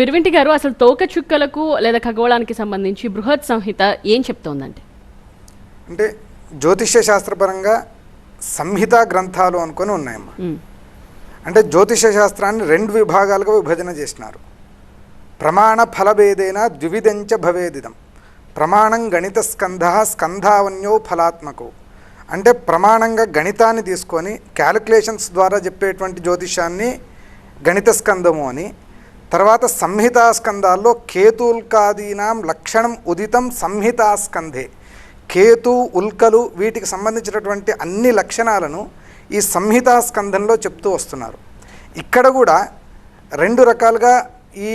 పిరివింటి గారు అసలు తోక చుక్కలకు లేదా ఖగోళానికి సంబంధించి బృహత్ సంహిత ఏం చెప్తోందండి అంటే జ్యోతిష్య శాస్త్రపరంగా సంహిత గ్రంథాలు అనుకొని ఉన్నాయమ్మా. అంటే జ్యోతిష శాస్త్రాన్ని రెండు విభాగాలుగా విభజన చేసినారు. ప్రమాణ ఫలభేదేన ద్వివిధంచ భవేదిదం. ప్రమాణం గణిత స్కంధ స్కంధావన్యో ఫలాత్మకో. అంటే ప్రమాణంగా గణితాన్ని తీసుకొని క్యాలిక్యులేషన్స్ ద్వారా చెప్పేటువంటి జ్యోతిషాన్ని గణిత స్కందము అని తర్వాత సంహితాస్కందాల్లో కేతుల్కాదీనాం లక్షణం ఉదితం సంహితాస్కందే కేతు ఉల్కలు వీటికి సంబంధించినటువంటి అన్ని లక్షణాలను ఈ సంహితాస్కంధంలో చెప్తూ వస్తున్నారు. ఇక్కడ కూడా రెండు రకాలుగా ఈ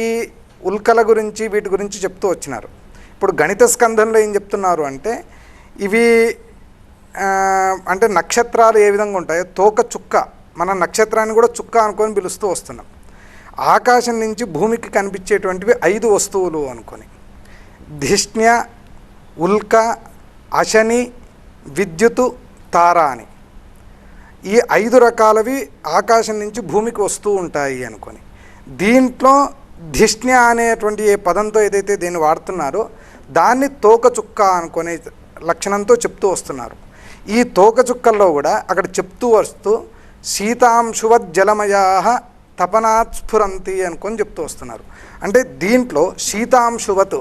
ఉల్కల గురించి వీటి గురించి చెప్తూ వచ్చినారు. ఇప్పుడు గణిత స్కంధంలో ఏం చెప్తున్నారు అంటే ఇవి అంటే నక్షత్రాలు ఏ విధంగా ఉంటాయో తోక చుక్క మన నక్షత్రాన్ని కూడా చుక్క అనుకొని పిలుస్తూ వస్తున్నాం. ఆకాశం నుంచి భూమికి కనిపించేటువంటివి ఐదు వస్తువులు అనుకొని. ధిష్ణ్య ఉల్క అశని విద్యుత్ తార అని ఈ ఐదు రకాలవి ఆకాశం నుంచి భూమికి వస్తూ ఉంటాయి అనుకొని. దీంట్లో ధిష్ణ్య అనేటువంటి ఏ పదంతో ఏదైతే దీన్ని వాడుతున్నారో దాన్ని తోకచుక్క అనుకునే లక్షణంతో చెప్తూ వస్తున్నారు. ఈ తోకచుక్కల్లో కూడా అక్కడ చెప్తూ వస్తూ శీతాంశువజ్జలమయా తపనాత్ స్ఫురంతి అనుకొని చెప్తూ వస్తున్నారు. అంటే దీంట్లో శీతాంశువత్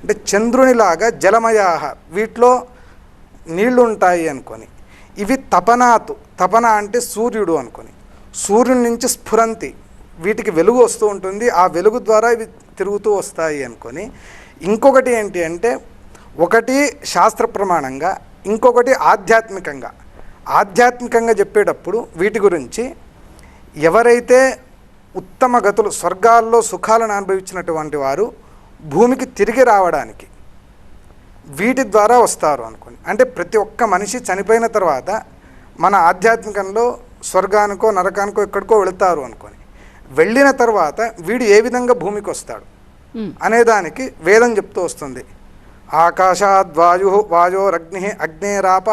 అంటే చంద్రునిలాగా జలమయా వీటిలో నీళ్ళు ఉంటాయి అనుకొని. ఇవి తపనాతు తపన అంటే సూర్యుడు అనుకొని. సూర్యుని నుంచి స్ఫురంతి వీటికి వెలుగు వస్తూ ఉంటుంది. ఆ వెలుగు ద్వారా ఇవి తిరుగుతూ వస్తాయి అనుకొని. ఇంకొకటి ఏంటి అంటే ఒకటి శాస్త్ర ప్రమాణంగా ఇంకొకటి ఆధ్యాత్మికంగా. ఆధ్యాత్మికంగా చెప్పేటప్పుడు వీటి గురించి ఎవరైతే ఉత్తమ గతులు స్వర్గాల్లో సుఖాలను అనుభవించినటువంటి వారు భూమికి తిరిగి రావడానికి వీటి ద్వారా వస్తారు అనుకోని అంటే ప్రతి ఒక్క మనిషి చనిపోయిన తర్వాత మన ఆధ్యాత్మికంలో స్వర్గానికో నరకానికో ఎక్కడికో వెళతారు అనుకొని వెళ్ళిన తర్వాత వీడు ఏ విధంగా భూమికి వస్తాడు? అనేదానికి వేదం చెప్తూ వస్తుంది. ఆకాశాద్వాయు వాయోరగ్ని అగ్నేరాప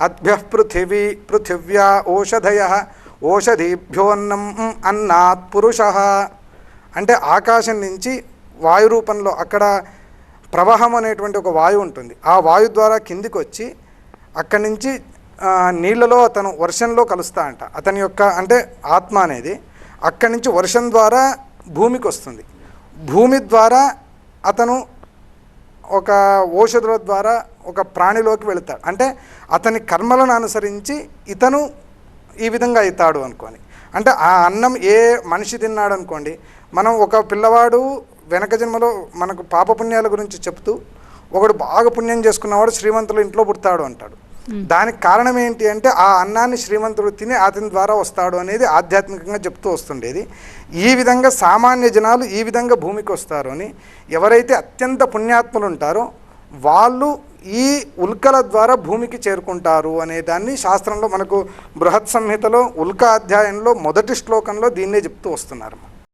అద్భ్య పృథివీ పృథివ్యా ఓషధయ ఓషధీభ్యోన్నం అన్నాత్ పురుష. అంటే ఆకాశం నుంచి వాయు రూపంలో అక్కడ ప్రవాహం అనేటువంటి ఒక వాయువు ఉంటుంది. ఆ వాయు ద్వారా కిందికి వచ్చి అక్కడి నుంచి నీళ్ళలో అతను వర్షంలో కలుస్తా అంట. అతని యొక్క అంటే ఆత్మ అనేది అక్కడి నుంచి వర్షం ద్వారా భూమికి వస్తుంది. భూమి ద్వారా అతను ఒక ఓషధుల ద్వారా ఒక ప్రాణిలోకి వెళతాడు. అంటే అతని కర్మలను అనుసరించి ఇతను ఈ విధంగా అవుతాడు అనుకోని. అంటే ఆ అన్నం ఏ మనిషి తిన్నాడు అనుకోండి మనం ఒక పిల్లవాడు వెనక జన్మలో మనకు పాపపుణ్యాల గురించి చెప్తూ ఒకడు బాగా పుణ్యం చేసుకున్నవాడు శ్రీమంతులు ఇంట్లో పుడతాడు అంటాడు. దానికి కారణం ఏంటి అంటే ఆ అన్నాన్ని శ్రీమంతుడు తిని అతని ద్వారా వస్తాడు అనేది ఆధ్యాత్మికంగా చెప్తూ వస్తుండేది. ఈ విధంగా సామాన్య జనాలు ఈ విధంగా భూమికి వస్తారు అని ఎవరైతే అత్యంత పుణ్యాత్ములు ఉంటారో వాళ్ళు ఈ ఉల్కల ద్వారా భూమికి చేరుకుంటారు అనే దాన్ని శాస్త్రంలో మనకు బృహత్ సంహితలో ఉల్క అధ్యాయంలో మొదటి శ్లోకంలో దీన్నే చెప్తూ వస్తున్నారు.